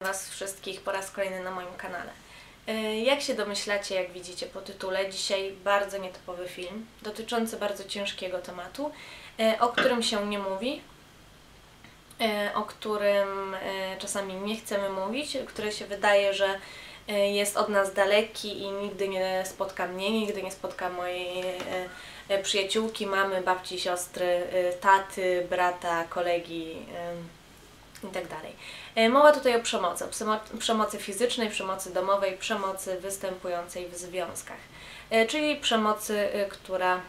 Was wszystkich po raz kolejny na moim kanale. E, Jak się domyślacie, jak widzicie po tytule, dzisiaj bardzo nietypowy film, dotyczący bardzo ciężkiego tematu, e, o którym się nie mówi, e, o którym czasami nie chcemy mówić, który się wydaje, że jest od nas daleki i nigdy nie spotka mnie, nigdy nie spotka mojej przyjaciółki, mamy, babci, siostry, taty, brata, kolegi i tak dalej. E, Mowa tutaj o przemocy, o przemo- przemocy fizycznej, przemocy domowej, przemocy występującej w związkach, E, czyli przemocy, e, która,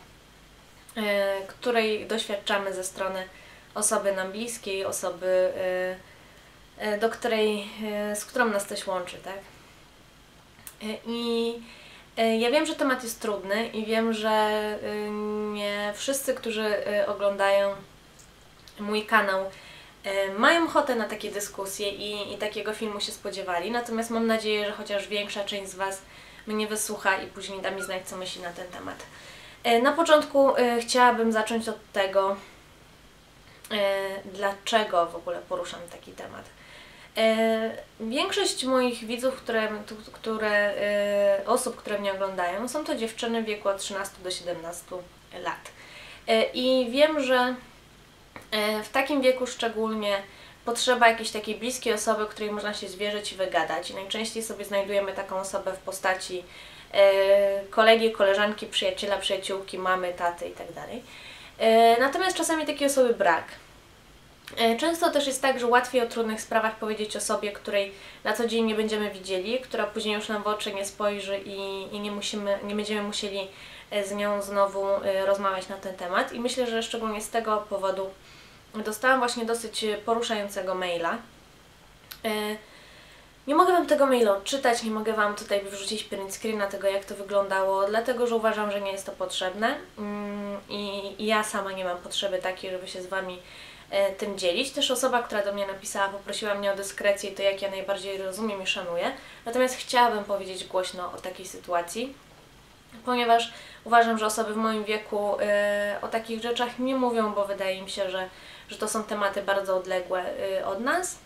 której doświadczamy ze strony osoby nam bliskiej, osoby, do której, z którą nas coś łączy, tak? I ja wiem, że temat jest trudny i wiem, że nie wszyscy, którzy oglądają mój kanał, mają ochotę na takie dyskusje i, i takiego filmu się spodziewali. Natomiast mam nadzieję, że chociaż większa część z Was mnie wysłucha i później da mi znać, co myśli na ten temat. E, Na początku e, chciałabym zacząć od tego, e, dlaczego w ogóle poruszam taki temat. E, Większość moich widzów, które, które, e, osób, które mnie oglądają, są to dziewczyny w wieku od 13 do 17 lat. E, I wiem, że e, w takim wieku szczególnie potrzeba jakiejś takiej bliskiej osoby, której można się zwierzyć i wygadać. I najczęściej sobie znajdujemy taką osobę w postaci e, kolegi, koleżanki, przyjaciela, przyjaciółki, mamy, taty itd. E, Natomiast czasami takiej osoby brak. E, Często też jest tak, że łatwiej o trudnych sprawach powiedzieć osobie, której na co dzień nie będziemy widzieli, która później już nam w oczy nie spojrzy i, i nie, musimy, nie będziemy musieli e, z nią znowu e, rozmawiać na ten temat. I myślę, że szczególnie z tego powodu dostałam właśnie dosyć poruszającego maila. E, Nie mogę Wam tego maila odczytać, nie mogę Wam tutaj wrzucić print screena tego, jak to wyglądało, dlatego że uważam, że nie jest to potrzebne Mm, i ja sama nie mam potrzeby takiej, żeby się z Wami e, tym dzielić. Też osoba, która do mnie napisała, poprosiła mnie o dyskrecję i to, jak ja najbardziej rozumiem i szanuję. Natomiast chciałabym powiedzieć głośno o takiej sytuacji, ponieważ uważam, że osoby w moim wieku e, o takich rzeczach nie mówią, bo wydaje mi się, że, że to są tematy bardzo odległe e, od nas.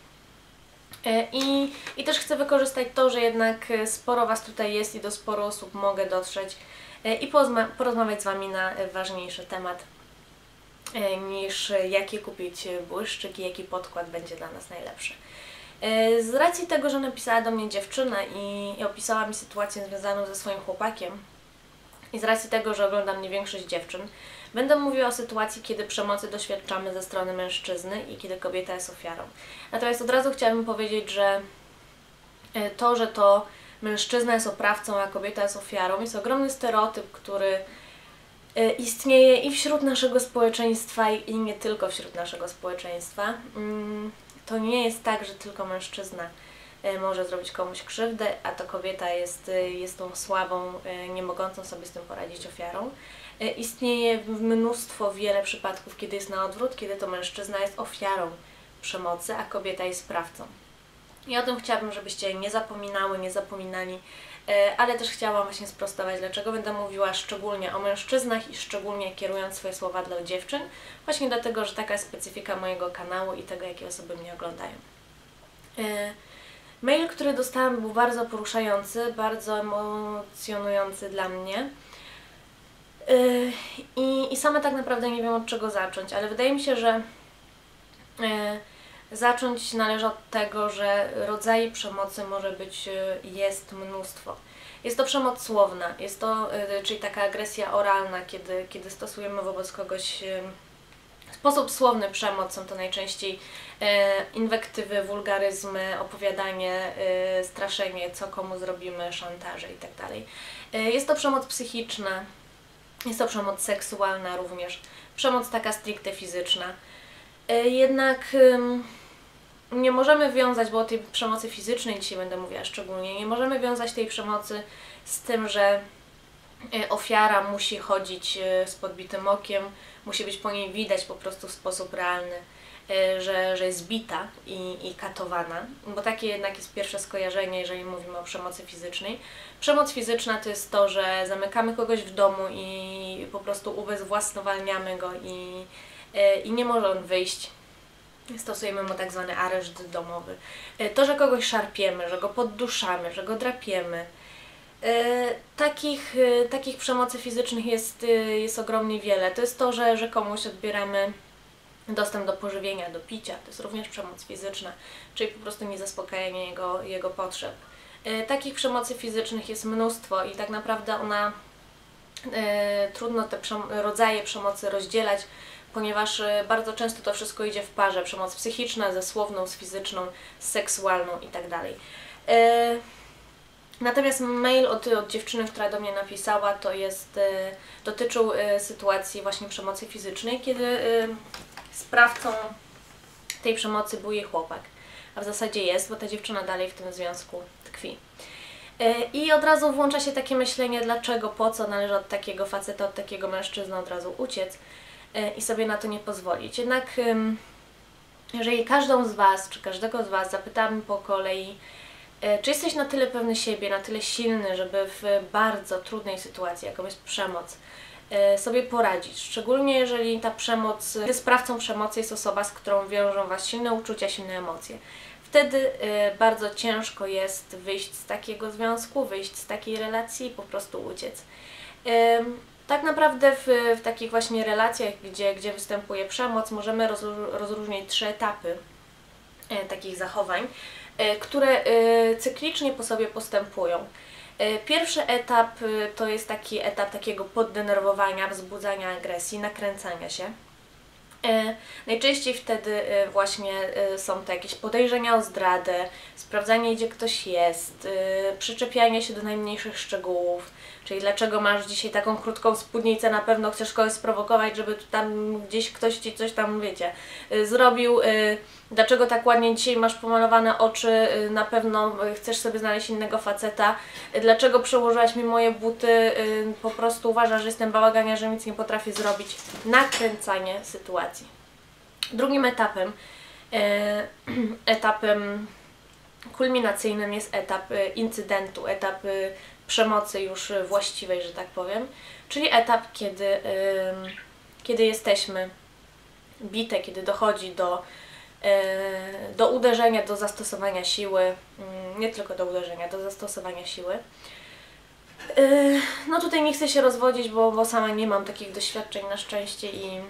E, I, I też chcę wykorzystać to, że jednak e, sporo Was tutaj jest i do sporo osób mogę dotrzeć i porozmawiać z Wami na ważniejszy temat niż e, jaki kupić e, błyszczyk i jaki podkład będzie dla nas najlepszy. Z racji tego, że napisała do mnie dziewczyna i, i opisała mi sytuację związaną ze swoim chłopakiem i z racji tego, że oglądam mnie większość dziewczyn, będę mówiła o sytuacji, kiedy przemocy doświadczamy ze strony mężczyzny i kiedy kobieta jest ofiarą. Natomiast od razu chciałabym powiedzieć, że e, to, że to mężczyzna jest oprawcą, a kobieta jest ofiarą, jest ogromny stereotyp, który e, istnieje i wśród naszego społeczeństwa, i nie tylko wśród naszego społeczeństwa. Mm, To nie jest tak, że tylko mężczyzna e, może zrobić komuś krzywdę, a to kobieta jest, jest tą słabą, nie mogącą sobie z tym poradzić ofiarą. E, Istnieje mnóstwo, wiele przypadków, kiedy jest na odwrót, kiedy to mężczyzna jest ofiarą przemocy, a kobieta jest sprawcą. I o tym chciałabym, żebyście nie zapominały, nie zapominali, e, ale też chciałam właśnie sprostować, dlaczego będę mówiła szczególnie o mężczyznach i szczególnie kierując swoje słowa dla dziewczyn, właśnie dlatego, że taka jest specyfika mojego kanału i tego, jakie osoby mnie oglądają. E, Mail, który dostałam, był bardzo poruszający, bardzo emocjonujący dla mnie. Yy, I, I sama tak naprawdę nie wiem od czego zacząć, ale wydaje mi się, że yy, zacząć należy od tego, że rodzajów przemocy może być, yy, jest mnóstwo. Jest to przemoc słowna, jest to, czyli taka agresja oralna, kiedy, kiedy stosujemy wobec kogoś sposób słowny przemoc, są to najczęściej inwektywy, wulgaryzmy, opowiadanie, straszenie, co komu zrobimy, szantaże itd. E, jest to przemoc psychiczna, jest to przemoc seksualna również, przemoc taka stricte fizyczna. E, jednak nie możemy wiązać, bo o tej przemocy fizycznej dzisiaj będę mówiła szczególnie, nie możemy wiązać tej przemocy z tym, że e, ofiara musi chodzić e, z podbitym okiem, musi być po niej widać po prostu w sposób realny, że, że jest bita i, i katowana, bo takie jednak jest pierwsze skojarzenie, jeżeli mówimy o przemocy fizycznej. Przemoc fizyczna to jest to, że zamykamy kogoś w domu i po prostu ubezwłasnowalniamy go i, e, i nie może on wyjść Stosujemy mu tak zwany areszt domowy. E, To, że kogoś szarpiemy, że go podduszamy, że go drapiemy. E, Takich, e, takich przemocy fizycznych jest, e, jest ogromnie wiele. To jest to, że, że komuś odbieramy dostęp do pożywienia, do picia. To jest również przemoc fizyczna, czyli po prostu niezaspokajanie jego, jego potrzeb. E, Takich przemocy fizycznych jest mnóstwo i tak naprawdę ona e, trudno te rodzaje przemocy rozdzielać, ponieważ e, bardzo często to wszystko idzie w parze. Przemoc psychiczna ze słowną, z fizyczną, z seksualną itd. E, Natomiast mail od, od dziewczyny, która do mnie napisała, to jest, dotyczył sytuacji właśnie przemocy fizycznej, kiedy sprawcą tej przemocy był jej chłopak. A w zasadzie jest, bo ta dziewczyna dalej w tym związku tkwi. E, I od razu włącza się takie myślenie, dlaczego, po co należy od takiego faceta, od takiego mężczyzny od razu uciec e, i sobie na to nie pozwolić. Jednak jeżeli każdą z Was, czy każdego z Was zapytamy po kolei, e, czy jesteś na tyle pewny siebie, na tyle silny, żeby w bardzo trudnej sytuacji, jaką jest przemoc, sobie poradzić. Szczególnie jeżeli ta przemoc, kiedy sprawcą przemocy jest osoba, z którą wiążą Was silne uczucia, silne emocje. Wtedy e, bardzo ciężko jest wyjść z takiego związku, wyjść z takiej relacji i po prostu uciec. Tak naprawdę w, w takich właśnie relacjach, gdzie, gdzie występuje przemoc, możemy rozró- rozróżnić trzy etapy e, takich zachowań, e, które e, cyklicznie po sobie postępują. E, Pierwszy etap e, to jest taki etap takiego poddenerwowania, wzbudzania agresji, nakręcania się. E, Najczęściej wtedy e, właśnie e, są to jakieś podejrzenia o zdradę, sprawdzanie gdzie ktoś jest, przyczepianie się do najmniejszych szczegółów, czyli dlaczego masz dzisiaj taką krótką spódnicę, na pewno chcesz kogoś sprowokować, żeby tam gdzieś ktoś Ci coś tam, wiecie, e, zrobił, e, dlaczego tak ładnie dzisiaj masz pomalowane oczy, e, na pewno chcesz sobie znaleźć innego faceta, dlaczego przełożyłaś mi moje buty, po prostu uważasz, że jestem bałagania, że nic nie potrafię zrobić. Nakręcanie sytuacji. Drugim etapem, etapem kulminacyjnym jest etap incydentu, etap przemocy już e, właściwej, że tak powiem, czyli etap, kiedy, kiedy jesteśmy bite, kiedy dochodzi do, e, do uderzenia, do zastosowania siły, mm, nie tylko do uderzenia, do zastosowania siły. E, No tutaj nie chcę się rozwodzić, bo, bo sama nie mam takich doświadczeń na szczęście i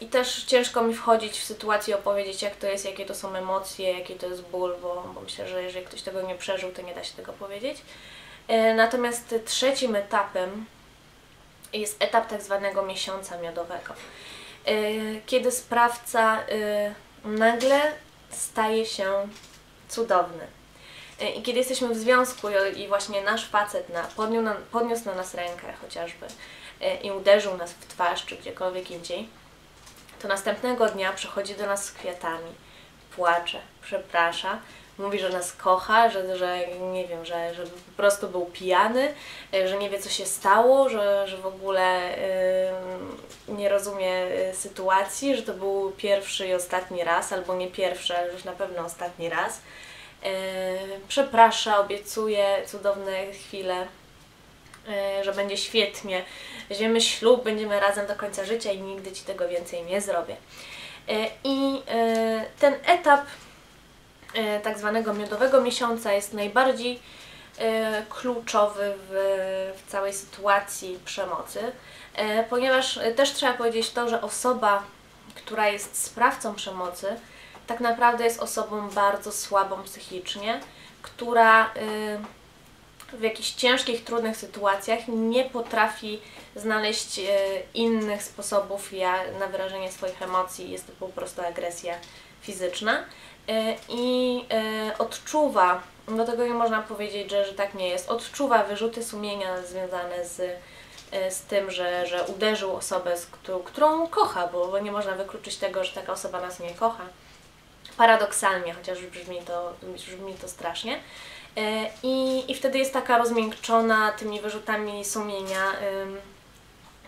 i też ciężko mi wchodzić w sytuację, opowiedzieć jak to jest, jakie to są emocje, jaki to jest ból, bo, bo myślę, że jeżeli ktoś tego nie przeżył, to nie da się tego powiedzieć. E, Natomiast trzecim etapem jest etap tak zwanego miesiąca miodowego, e, kiedy sprawca e, nagle staje się cudowny. E, I kiedy jesteśmy w związku i- właśnie nasz facet na, podniósł, na, podniósł na nas rękę chociażby e, i uderzył nas w twarz czy gdziekolwiek indziej, to następnego dnia przychodzi do nas z kwiatami, płacze, przeprasza, mówi, że nas kocha, że, że nie wiem, że, że po prostu był pijany, e, że nie wie co się stało, że, że w ogóle ym, nie rozumie y, sytuacji, że to był pierwszy i ostatni raz, albo nie pierwszy, ale już na pewno ostatni raz. Yy, przeprasza, obiecuje cudowne chwile, yy, że będzie świetnie, weźmiemy ślub, będziemy razem do końca życia i nigdy Ci tego więcej nie zrobię. Yy, I yy, ten etap tak zwanego miodowego miesiąca jest najbardziej kluczowy w, w całej sytuacji przemocy, ponieważ też trzeba powiedzieć to, że osoba, która jest sprawcą przemocy, tak naprawdę jest osobą bardzo słabą psychicznie, która y, w jakichś ciężkich, trudnych sytuacjach nie potrafi znaleźć y, innych sposobów na wyrażenie swoich emocji. Jest to po prostu agresja fizyczna y, i y, odczuwa, do tego nie można powiedzieć, że, że tak nie jest, odczuwa wyrzuty sumienia związane z, z tym, że, że uderzył osobę, z którą, którą kocha, bo, bo nie można wykluczyć tego, że taka osoba nas nie kocha paradoksalnie, chociaż brzmi to, brzmi to strasznie. E, I, I wtedy jest taka rozmiękczona tymi wyrzutami sumienia,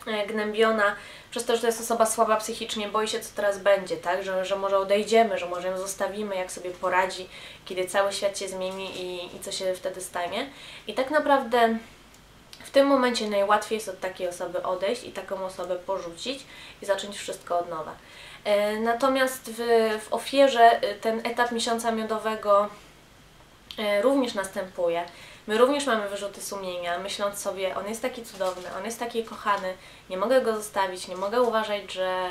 e, gnębiona przez to, że to jest osoba słaba psychicznie, boi się, co teraz będzie, tak? Że, że może odejdziemy, że może ją zostawimy, jak sobie poradzi, kiedy cały świat się zmieni i, i co się wtedy stanie. I tak naprawdę w tym momencie najłatwiej jest od takiej osoby odejść i taką osobę porzucić i zacząć wszystko od nowa. E, natomiast w, w ofierze e, ten etap miesiąca miodowego również następuje. My również mamy wyrzuty sumienia, myśląc sobie, on jest taki cudowny, on jest taki kochany, nie mogę go zostawić, nie mogę uważać, że,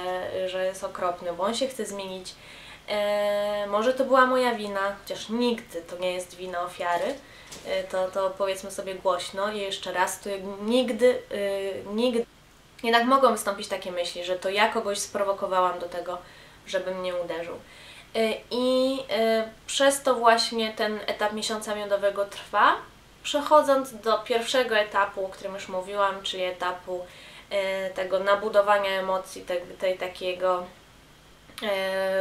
że jest okropny, bo on się chce zmienić. E, może to była moja wina, chociaż nigdy to nie jest wina ofiary. E, to, to powiedzmy sobie głośno i jeszcze raz, to nigdy, e, nigdy. Jednak mogą wystąpić takie myśli, że to ja kogoś sprowokowałam do tego, żeby mnie uderzył. E, I e, przez to właśnie ten etap miesiąca miodowego trwa. Przechodząc do pierwszego etapu, o którym już mówiłam, czyli etapu e, tego nabudowania emocji, tej, tej takiego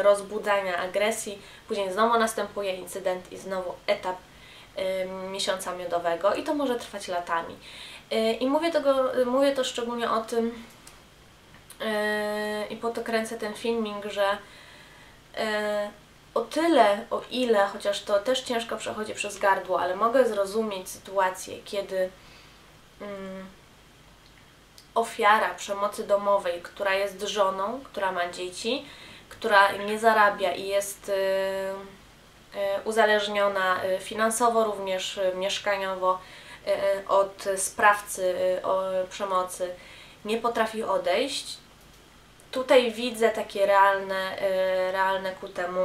rozbudzania agresji, później znowu następuje incydent i znowu etap miesiąca miodowego i to może trwać latami. I mówię, tego, mówię to szczególnie o tym i po to kręcę ten filming, że o tyle, o ile, chociaż to też ciężko przechodzi przez gardło, ale mogę zrozumieć sytuację, kiedy mm, ofiara przemocy domowej, która jest żoną, która ma dzieci, która nie zarabia i jest y, y, uzależniona y, finansowo, również y, mieszkaniowo y, y, od sprawcy przemocy, nie potrafi odejść. Tutaj widzę takie realne, y, realne ku temu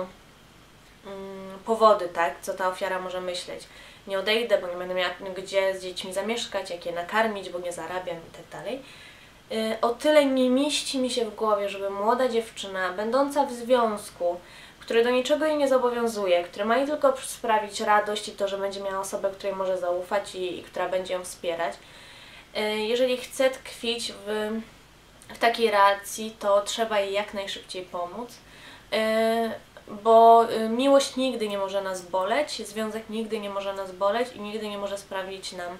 mm, powody, tak, co ta ofiara może myśleć. Nie odejdę, bo nie będę miała gdzie z dziećmi zamieszkać, jak je nakarmić, bo nie zarabiam i tak dalej. Y, O tyle nie mieści mi się w głowie, żeby młoda dziewczyna, będąca w związku, który do niczego jej nie zobowiązuje, który ma jej tylko sprawić radość i to, że będzie miała osobę, której może zaufać i, i która będzie ją wspierać. Y, Jeżeli chce tkwić w, w takiej relacji, to trzeba jej jak najszybciej pomóc. Y, bo y, miłość nigdy nie może nas boleć, związek nigdy nie może nas boleć i nigdy nie może sprawić nam y,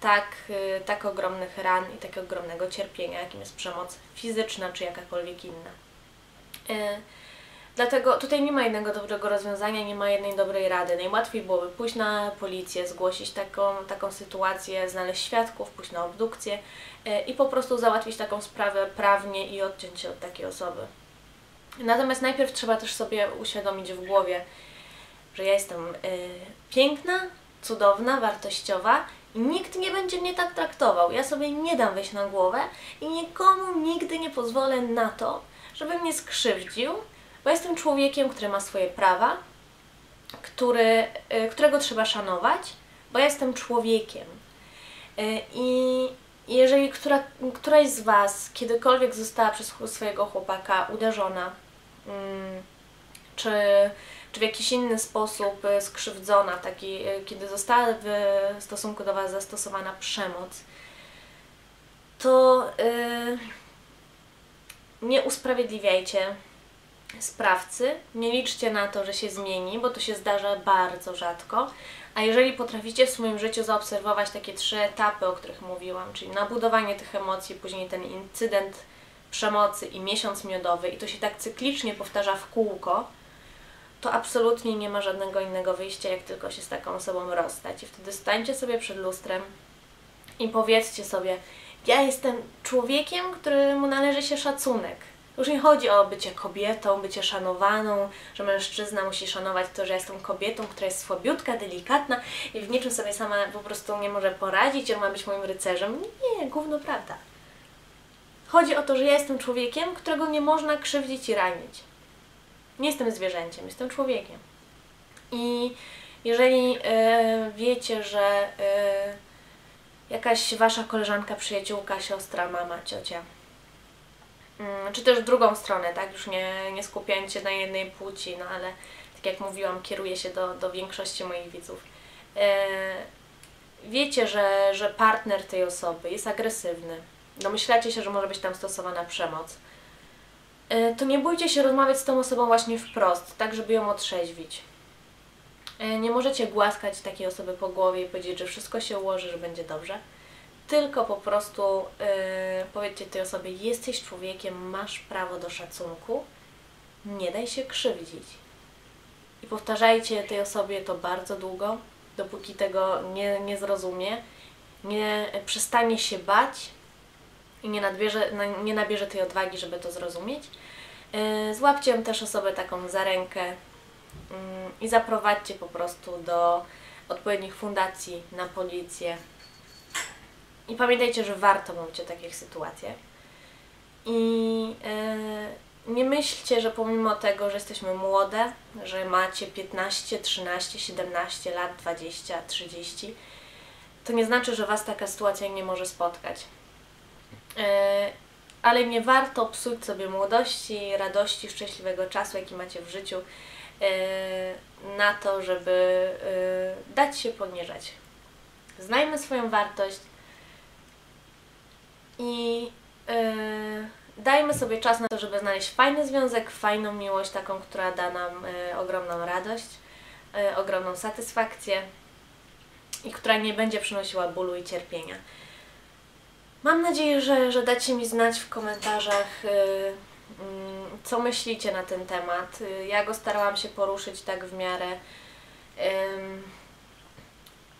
tak, tak ogromnych ran i tak ogromnego cierpienia, jakim jest przemoc fizyczna czy jakakolwiek inna. Dlatego tutaj nie ma jednego dobrego rozwiązania, nie ma jednej dobrej rady. Najłatwiej byłoby pójść na policję, zgłosić taką, taką sytuację, znaleźć świadków, pójść na obdukcję y, i po prostu załatwić taką sprawę prawnie i odciąć się od takiej osoby. Natomiast najpierw trzeba też sobie uświadomić w głowie, że ja jestem y, piękna, cudowna, wartościowa i nikt nie będzie mnie tak traktował. Ja sobie nie dam wejść na głowę i nikomu nigdy nie pozwolę na to, żeby mnie skrzywdził, bo jestem człowiekiem, który ma swoje prawa, który, y, którego trzeba szanować, bo jestem człowiekiem. Y, I jeżeli która, któraś z Was kiedykolwiek została przez swojego chłopaka uderzona, mm, czy, czy w jakiś inny sposób y, skrzywdzona, taki, kiedy została w stosunku do Was zastosowana przemoc, to y, nie usprawiedliwiajcie sprawcy, nie liczcie na to, że się zmieni, bo to się zdarza bardzo rzadko. A jeżeli potraficie w swoim życiu zaobserwować takie trzy etapy, o których mówiłam, czyli nabudowanie tych emocji, później ten incydent przemocy i miesiąc miodowy, i to się tak cyklicznie powtarza w kółko, to absolutnie nie ma żadnego innego wyjścia, jak tylko się z taką osobą rozstać. I wtedy stańcie sobie przed lustrem i powiedzcie sobie, ja jestem człowiekiem, któremu należy się szacunek. Już nie chodzi o bycie kobietą, bycie szanowaną, że mężczyzna musi szanować to, że jestem kobietą, która jest słabiutka, delikatna i w niczym sobie sama po prostu nie może poradzić, on ma być moim rycerzem. Nie, gówno prawda. Chodzi o to, że ja jestem człowiekiem, którego nie można krzywdzić i ranić. Nie jestem zwierzęciem, jestem człowiekiem. I jeżeli e, wiecie, że e, jakaś wasza koleżanka, przyjaciółka, siostra, mama, ciocia, czy też w drugą stronę, tak, już nie, nie skupiając się na jednej płci, no ale tak jak mówiłam, kieruję się do, do większości moich widzów. E, wiecie, że, że partner tej osoby jest agresywny, domyślacie się, że może być tam stosowana przemoc, e, to nie bójcie się rozmawiać z tą osobą właśnie wprost, tak żeby ją otrzeźwić. E, Nie możecie głaskać takiej osoby po głowie i powiedzieć, że wszystko się ułoży, że będzie dobrze. Tylko po prostu e, powiedzcie tej osobie, jesteś człowiekiem, masz prawo do szacunku, nie daj się krzywdzić. I powtarzajcie tej osobie to bardzo długo, dopóki tego nie, nie zrozumie nie przestanie się bać i nie, nadbierze, na- nie nabierze tej odwagi, żeby to zrozumieć. Yy, Złapcie też osobę taką za rękę mm, i zaprowadźcie po prostu do odpowiednich fundacji, na policję. I pamiętajcie, że warto mówić o takich sytuacjach. I yy, nie myślcie, że pomimo tego, że jesteśmy młode, że macie 15, 13, 17 lat, 20, 30, to nie znaczy, że Was taka sytuacja nie może spotkać. Yy, ale nie warto psuć sobie młodości, radości, szczęśliwego czasu, jaki macie w życiu, yy, na to, żeby dać się poniżać. Znajmy swoją wartość i yy, dajmy sobie czas na to, żeby znaleźć fajny związek, fajną miłość, taką, która da nam yy, ogromną radość, yy, ogromną satysfakcję i która nie będzie przynosiła bólu i cierpienia. Mam nadzieję, że, że dacie mi znać w komentarzach, mm, co myślicie na ten temat. Ja go starałam się poruszyć tak w miarę,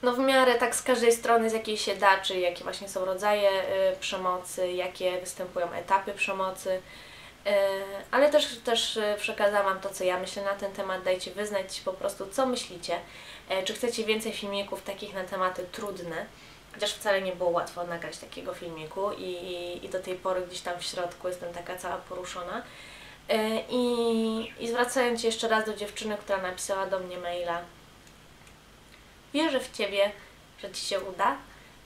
no w miarę tak z każdej strony, z jakiej się da, czy jakie właśnie są rodzaje y, przemocy, jakie występują etapy przemocy. Y, Ale też, też y, przekazałam Wam to, co ja myślę na ten temat. Dajcie wyznać po prostu, co myślicie. E, Czy chcecie więcej filmików takich na tematy trudne? Chociaż wcale nie było łatwo nagrać takiego filmiku i, i, i do tej pory gdzieś tam w środku jestem taka cała poruszona. I, I zwracając się jeszcze raz do dziewczyny, która napisała do mnie maila. Wierzę w Ciebie, że Ci się uda.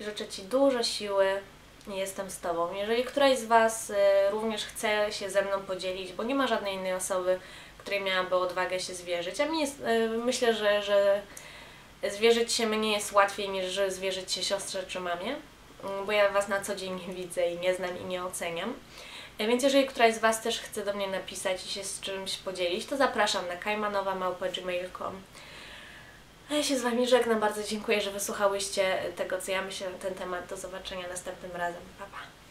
Życzę Ci dużo siły i jestem z Tobą. Jeżeli któraś z Was e, również chce się ze mną podzielić, bo nie ma żadnej innej osoby, której miałaby odwagę się zwierzyć, a mi jest, e, myślę, że, że zwierzyć się mnie jest łatwiej niż zwierzyć się siostrze czy mamie, mm, bo ja Was na co dzień nie widzę i nie znam i nie oceniam. E, Więc jeżeli któraś z Was też chce do mnie napisać i się z czymś podzielić, to zapraszam na kajmanowa.gmail.com A ja się z Wami żegnam, bardzo dziękuję, że wysłuchałyście tego, co ja myślę na ten temat. Do zobaczenia następnym razem. Pa, pa.